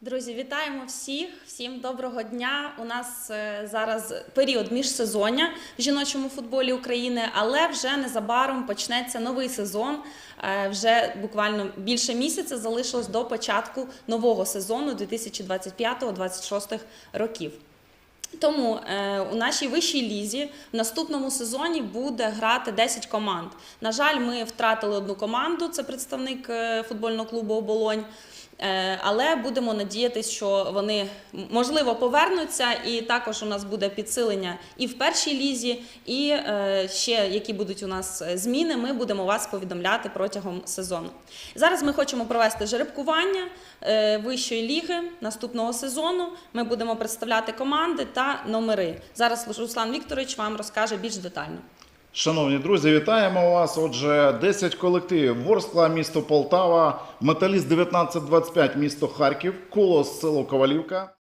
Друзі, вітаємо всіх! Всім доброго дня. У нас е, зараз період міжсезоння в жіночому футболі України, але вже незабаром почнеться новий сезон. Е, Вже буквально більше місяця залишилось до початку нового сезону 2025-2026 років. Тому е, у нашій вищій лізі в наступному сезоні буде грати 10 команд. На жаль, ми втратили одну команду, це представник футбольного клубу Оболонь. Е, Але будемо надіятися, що вони можливо повернуться, і також у нас буде підсилення і в першій лізі, і е, ще які будуть у нас е, зміни. Ми будемо вас повідомляти протягом сезону. Зараз ми хочемо провести жеребкування вищої ліги наступного сезону. Ми будемо представляти команди та номери. Зараз Руслан Вікторович вам розкаже більш детально. Шановні друзі, вітаємо вас. Отже, 10 колективів. Ворскла, місто Полтава, Металіст 1925, місто Харків, Колос, село Ковалівка,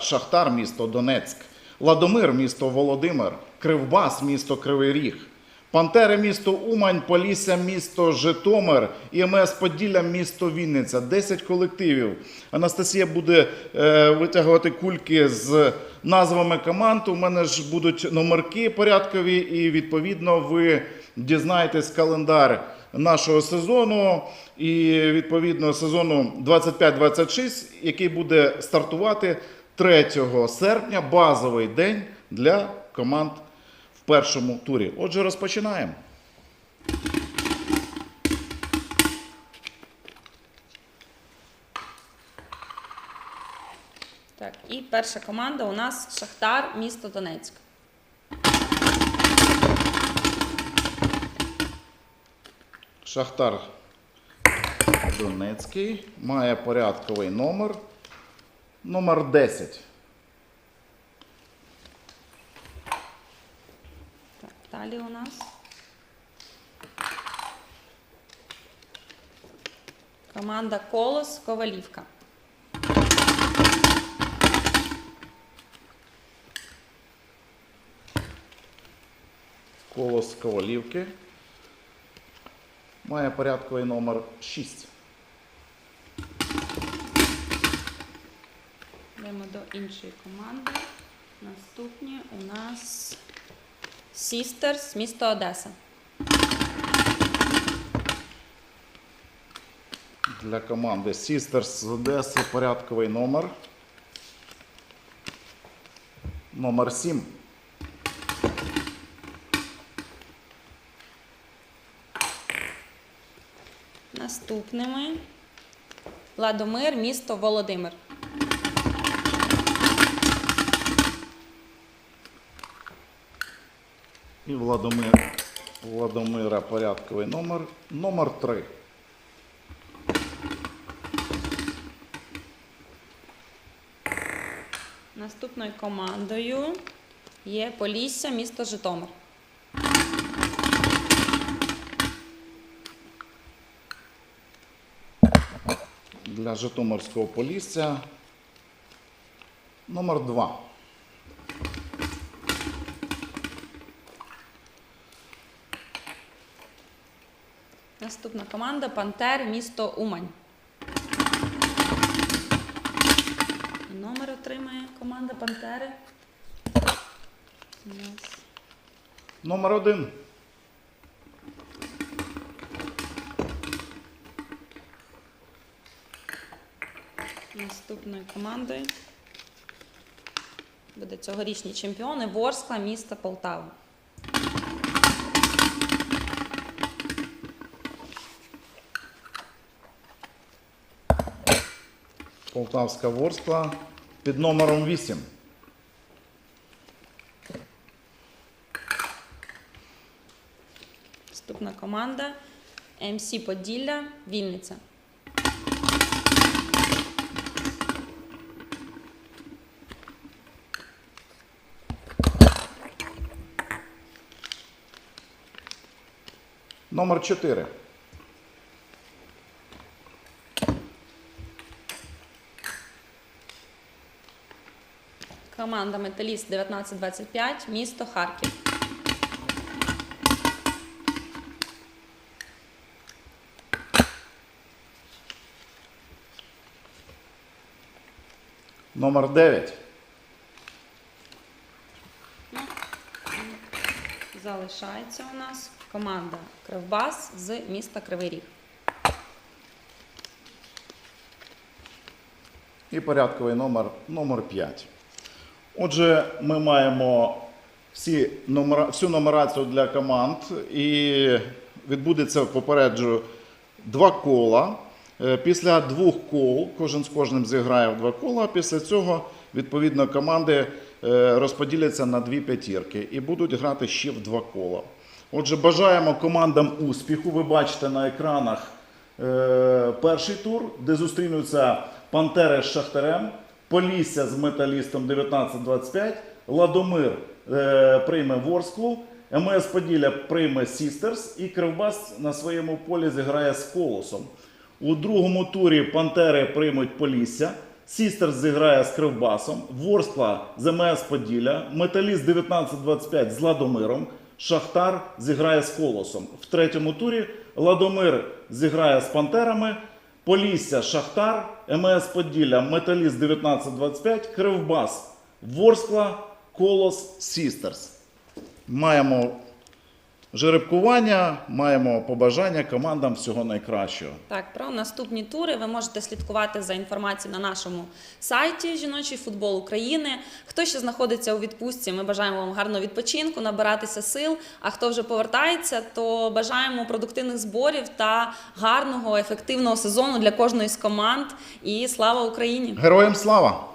Шахтар, місто Донецьк, Ладомир, місто Володимир, Кривбас, місто Кривий Ріг, Пантери, місто Умань, Полісся, місто Житомир, ІМС Поділля, місто Вінниця. 10 колективів. Анастасія буде е, витягувати кульки з назвами команд. У мене ж будуть номерки порядкові, і відповідно ви дізнаєтесь календар нашого сезону і відповідно сезону 25-26, який буде стартувати 3 серпня, базовий день для команд першому турі. Отже, розпочинаємо. Так, і перша команда у нас Шахтар, місто Донецьк. Шахтар Донецький має порядковий номер. Номер 10. Далі у нас. Команда Колос Ковалівка. Колос Ковалівки. Має порядковий номер 6. Йдемо до іншої команди. Наступні у нас Sisters, місто Одеса. Для команди Sisters з Одеси порядковий номер. Номер 7. Наступними Ладомир, місто Володимир. І Владомир, Владомира порядковий номер. Номер 3. Наступною командою є Полісся, місто Житомир. Для Житомирського полісся. Номер 2. Наступна команда Пантер, місто Умань. І Номер отримає команда Пантери. Номер 1. Наступною командою буде цьогорічні чемпіони Ворскла, міста Полтава. Полтавська Ворскла під номером 8. Наступна команда МС Поділля, Вінниця. Номер 4. Команда Металіст 1925, місто Харків. Номер 9. Залишається у нас команда Кривбас з міста Кривий Ріг. І порядковий номер, номер 5. Отже, ми маємо всі номера, всю нумерацію для команд і відбудеться, попереджую, два кола. Е, Після двох кол, кожен з кожним зіграє в два кола. Після цього, відповідно, команди е, розподіляться на дві п'ятірки і будуть грати ще в два кола. Отже, бажаємо командам успіху. Ви бачите на екранах е, перший тур, де зустрінуться Пантери з Шахтарем, Полісся з металістом 19-25, Ладомир е, прийме Ворсклу, МС Поділля прийме Сістерс. І Кривбас на своєму полі зіграє з Колосом. У другому турі Пантери приймуть Полісся, Сістерс зіграє з Кривбасом, Ворскла з МС Поділля, Металіст 19-25 з Ладомиром, Шахтар зіграє з Колосом. В третьому турі Ладомир зіграє з Пантерами, Полісся, Шахтар, МС Поділля, Металіст 19-25, Кривбас, Ворскла, Колос, Сістерс. Маємо жеребкування, маємо побажання командам всього найкращого. Так, про наступні тури ви можете слідкувати за інформацією на нашому сайті Жіночий футбол України. Хто ще знаходиться у відпустці, ми бажаємо вам гарного відпочинку, набиратися сил. А хто вже повертається, то бажаємо продуктивних зборів та гарного ефективного сезону для кожної з команд. І слава Україні! Героям слава!